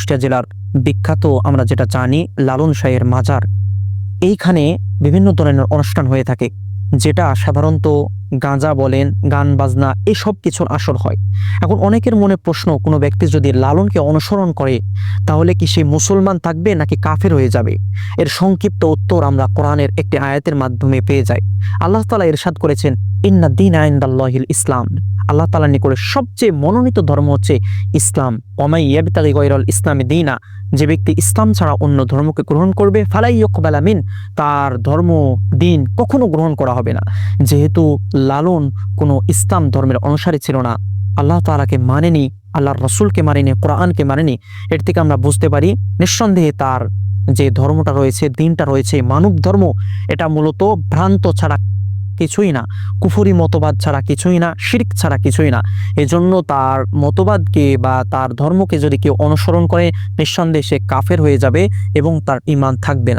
কুষ্টিয়া জেলার বিখ্যাত, আমরা যেটা জানি, লালন শাহের মাজার। এইখানে বিভিন্ন ধরনের অনুষ্ঠান হয়ে থাকে, যেটা সাধারণত গাঁজা বলেন, গান বাজনা, এসব কিছুর আসর হয়। এখন অনেকের মনে প্রশ্ন, কোনো ব্যক্তি যদি লালনকে অনুসরণ করে, তাহলে কি সে মুসলমান থাকবে নাকি কাফের হয়ে যাবে? এর সংক্ষিপ্ত উত্তর আমরা কোরআনের একটি আয়াতের মাধ্যমে পেয়ে যাই। আল্লাহ তালা ইরশাদ করেছেন, ইন্না দিন আইন্দাল্লাহিল ইসলাম। আল্লাহ তালা নিকটে সবচেয়ে মনোনীত ধর্ম হচ্ছে ইসলাম। ওমাই ইয়াবিতাগি গৈরল ইসলামী দিনা, যে ব্যক্তি ইসলাম ছাড়া অন্য ধর্মকে গ্রহণ করবে, ফালাই ইয়কবালামিন তার ধর্ম, দিন কখনো গ্রহণ করা হবে না। যেহেতু লালন কোনো ইসলাম ধর্মের অনুসারী ছিল না, আল্লাহ তালাকে মানেনি, আল্লাহর রসুলকে মানেনি, কোরআনকে মানেনি, এর থেকে আমরা বুঝতে পারি নিঃসন্দেহে তার যে ধর্মটা রয়েছে, দিনটা রয়েছে মানব ধর্ম, এটা মূলত ভ্রান্ত ছাড়া কিছুই না। কুফুরি মতবাদ ছাড়া কিছুই না, শিরিক ছাড়া কিছুই না। এজন্য তার মতবাদকে বা তার ধর্মকে যদি কেউ অনুসরণ করে, নিঃসন্দেহে সে কাফের হয়ে যাবে এবং তার ইমান থাকবে না।